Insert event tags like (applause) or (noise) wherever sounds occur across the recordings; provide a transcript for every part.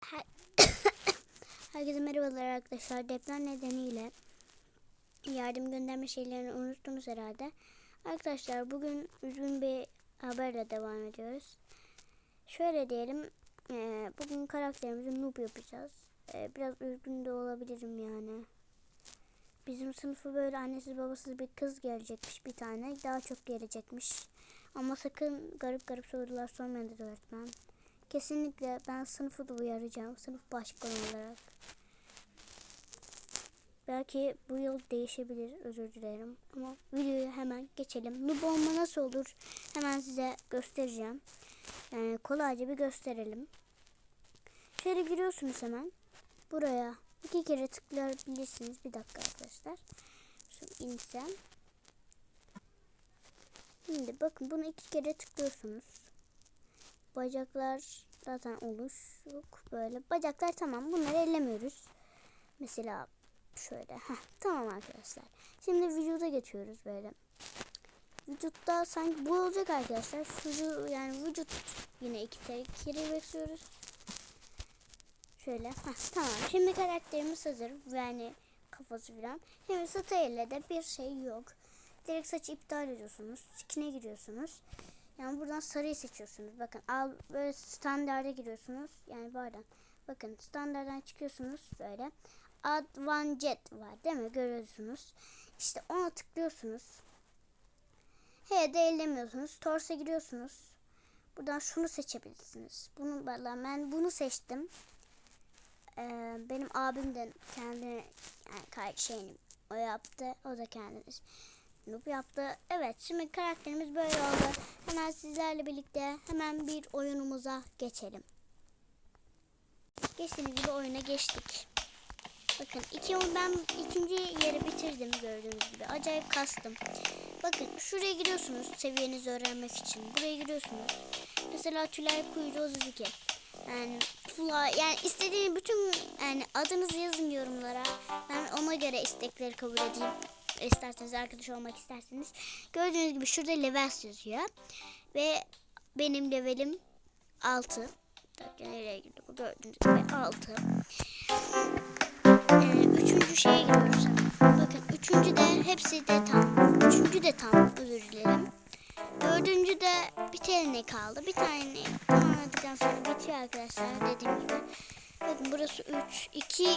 Her- (coughs) Herkese merhabalar arkadaşlar. Deprem nedeniyle yardım gönderme şeylerini unuttunuz herhalde. Arkadaşlar bugün üzgün bir haberle devam ediyoruz. Şöyle diyelim. eee, bugün karakterimizi noob yapacağız. Eee, biraz üzgün de olabilirim yani. Bizim sınıfı böyle annesiz babasız bir kız gelecekmiş bir tane. Daha çok gelecekmiş. Ama sakın garip garip sorular sormayın dedi öğretmen. Kesinlikle ben sınıfı da uyaracağım. Sınıf başkanı olarak. Belki bu yıl değişebilir. Özür dilerim. Ama videoyu hemen geçelim. Noob olma nasıl olur? Hemen size göstereceğim. Yani kolayca bir gösterelim. Şöyle giriyorsunuz hemen. Buraya iki kere tıklayabilirsiniz. Bir dakika arkadaşlar. Şu insem. Şimdi bakın bunu iki kere tıklıyorsunuz. Bacaklar zaten oluşuk böyle. Bacaklar tamam. Bunları ellemiyoruz. Mesela şöyle. Heh, tamam arkadaşlar. Şimdi vücuda geçiyoruz böyle. Vücutta sanki bu olacak arkadaşlar. Vücu, yani vücut yine iki kere bekliyoruz. Şöyle. Heh, tamam. Şimdi karakterimiz hazır. Yani kafası falan. Şimdi satayla de bir şey yok. Direkt saçı iptal ediyorsunuz. Skin'e giriyorsunuz. Yani buradan sarıyı seçiyorsunuz. Bakın al böyle standarda giriyorsunuz. Yani pardon. Bakın standarttan çıkıyorsunuz böyle. Advanced var değil mi? Görüyorsunuz. İşte ona tıklıyorsunuz. He de ellemiyorsunuz. Torsa giriyorsunuz. Buradan şunu seçebilirsiniz. Bunu vallahi ben bunu seçtim. Ee, benim abim de kendi yani şeyini o yaptı. O da kendini noob yaptı. Evet şimdi karakterimiz böyle oldu. Hemen sizlerle birlikte hemen bir oyunumuza geçelim. Geçtiğimiz gibi oyuna geçtik. Bakın iki ben ikinci yeri bitirdim gördüğünüz gibi. Acayip kastım. Bakın şuraya giriyorsunuz seviyenizi öğrenmek için. Buraya giriyorsunuz. Mesela Tülay Kuyucu 32. Yani Tülay yani istediğiniz bütün yani adınızı yazın yorumlara. Ben ona göre istekleri kabul edeyim. İsterseniz arkadaş olmak isterseniz. Gördüğünüz gibi şurada level yazıyor. Ve benim levelim 6. Dakika nereye bu gördüğünüz gibi 6. Ee, üçüncü şeye giriyoruz. Bakın üçüncü de hepsi de tam. Üçüncü de tam özür dilerim. Dördüncü de bir tane kaldı. Bir tane tamamladıktan sonra bitiyor arkadaşlar dediğim gibi. Bakın burası 3. 2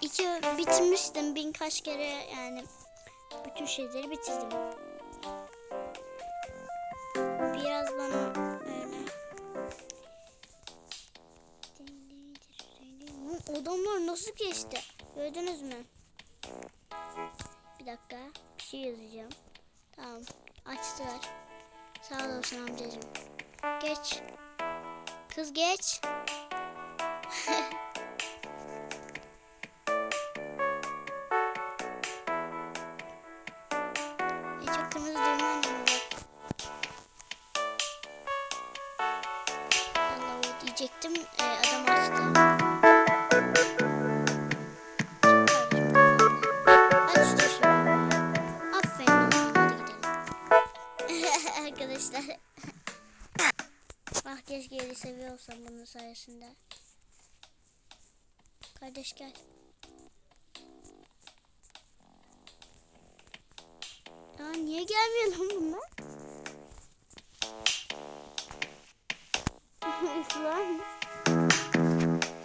2 bitirmiştim bin kaç kere yani bütün şeyleri bitirdim. Biraz bana öyle Hı, Adamlar nasıl geçti? Gördünüz mü? Bir dakika. Bir şey yazacağım. Tamam. Açtılar. Sağ olasın amcacığım. Geç. Kız geç. (laughs) sayesinde. Kardeş gel. Ya niye gelmiyor lan bunlar? Lan.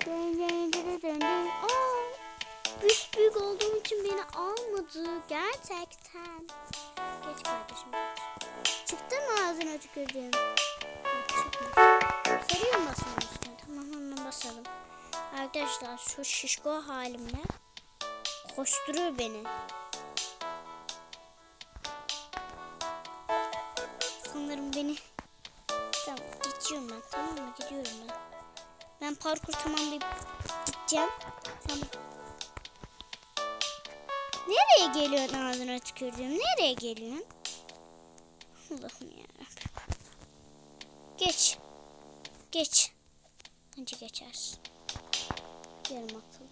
Dön, dön, dön, dön, dön. Aa, büyük büyük olduğum için beni almadı. Gerçekten. Geç kardeşim geç. Çıktın mı ağzına tükürdüğüm? Arkadaşlar şu şişko halimle koşturuyor beni. Sanırım beni... Tamam geçiyorum ben tamam mı? Gidiyorum ben. Ben parkur tamamlayıp gideceğim. Tamam. Nereye geliyorsun ağzına tükürdüğüm? Nereye geliyorsun? Allah'ım ya. Geç. Geç. Bence geçersin. Yarım akıllı.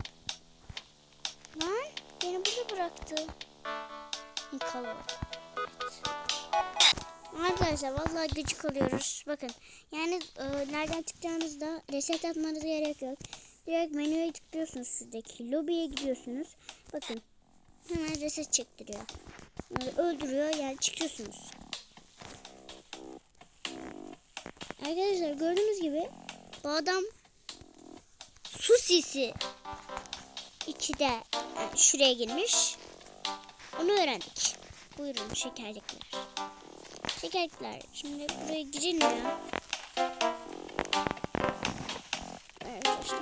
Lan beni burada bıraktı. Yıkalı. Evet. Arkadaşlar vallahi gıcık oluyoruz. Bakın yani e, nereden çıkacağınızda reset atmanıza gerek yok. Direkt menüye tıklıyorsunuz şuradaki. Lobiye gidiyorsunuz. Bakın. Hemen reset çektiriyor. Bunları öldürüyor yani çıkıyorsunuz. Arkadaşlar gördüğünüz gibi bu adam su sisi içi de yani şuraya girmiş. Onu öğrendik. Buyurun şekerlikler. Şekerlikler. Şimdi buraya girilmiyor. Arkadaşlar.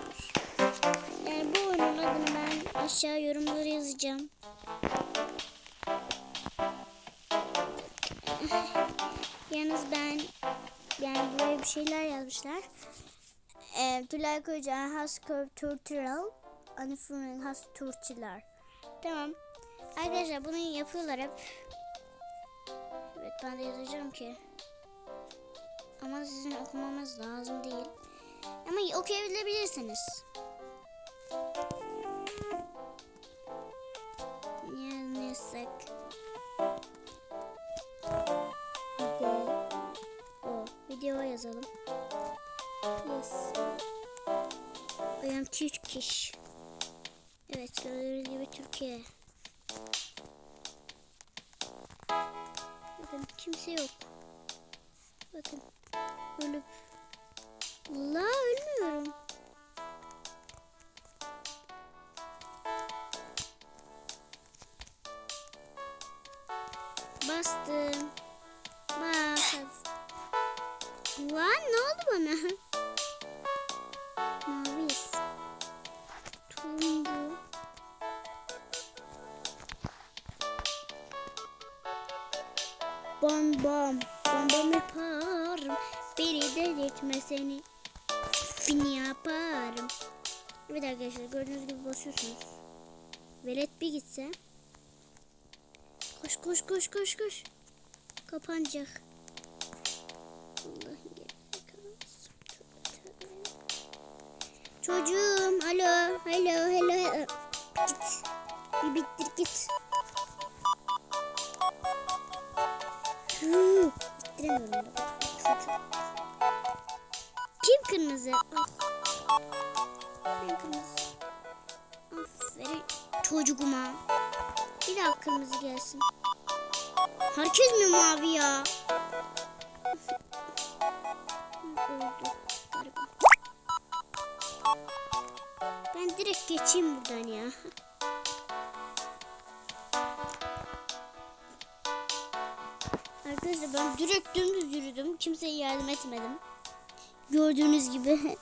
Yani bu oyunun adını ben aşağı yorumlara yazacağım. (laughs) Yalnız ben yani buraya bir şeyler yazmışlar. Ee, Tülay Koca has turtural Anifur'un has turtiler. Tamam. Arkadaşlar bunu yapıyorlar hep. Evet ben de yazacağım ki. Ama sizin okumamanız lazım değil. Ama okuyabilirsiniz. Yazsak. Turkish. Evet gördüğünüz gibi Türkiye. Bakın kimse yok. Bakın. Ölüp. La ölmüyorum. Bastım. Bas. Lan ne oldu bana? Bam bam yaparım. Beni delirtme seni. Beni yaparım. Evet arkadaşlar gördüğünüz gibi basıyorsunuz. Velet bir gitse. Koş koş koş koş koş. Kapanacak. Allah'ın. Çocuğum alo alo hello git. Bir bittir git. Çocuk. Kim kırmızı? Ben kırmızı. Aferin çocuğuma. Bir daha kırmızı gelsin. Herkes mi mavi ya? Öldü galiba. Ben direkt geçeyim buradan ya. Arkadaşlar ben direkt dümdüz yürüdüm. Kimseye yardım etmedim. Gördüğünüz gibi. (laughs)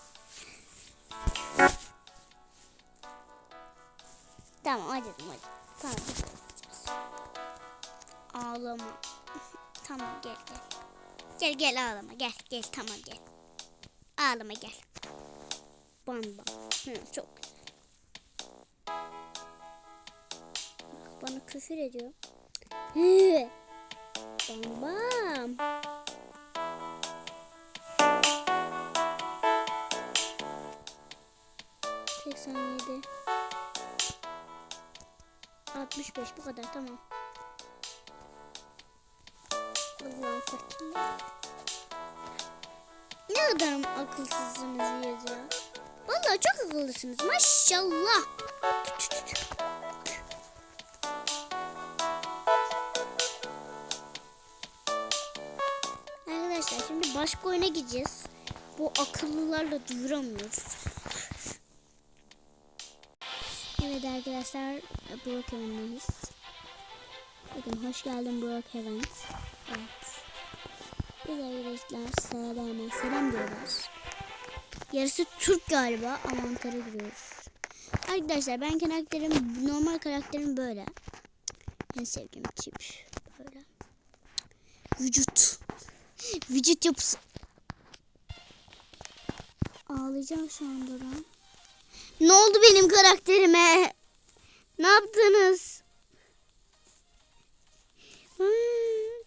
tamam hadi hadi. Tamam. Ağlama. (laughs) tamam gel gel. Gel gel ağlama gel gel tamam gel. Ağlama gel. Ban ban. Çok güzel. Bana küfür ediyor. Bam bam. Seksen yedi. Altmış beş bu kadar tamam. Allah'ım fakirler. Ne kadar akılsızsınız ya. Vallahi çok akıllısınız maşallah. Tü tü tü Arkadaşlar şimdi başka oyuna gideceğiz. Bu akıllılarla duramıyoruz. Evet arkadaşlar Brookhaven'deyiz. Bakın hoş geldin Brookhaven. Evet. De arkadaşlar selam, selam diyorlar. Yarısı Türk galiba ama Ankara giriyoruz. Arkadaşlar ben karakterim normal karakterim böyle. En sevdiğim tip böyle. Vücut. Vücut yapısı. Ağlayacağım şu anda ben. Ne oldu benim karakterime? Ne yaptınız? Hmm,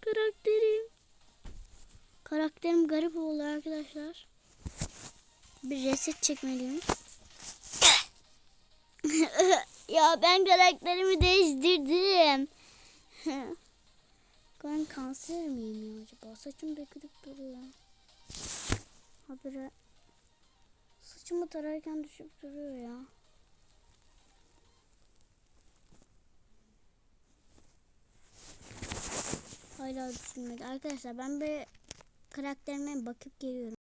karakterim. Karakterim garip oldu arkadaşlar. Bir reset çekmeliyim. (laughs) ya ben karakterimi değiştirdim. (laughs) ben kanser miyim ya acaba? Saçım dökülüp duruyor. Habire saçımı tararken düşüp duruyor ya. Hala düşünmedi. Arkadaşlar ben bir karakterime bakıp geliyorum.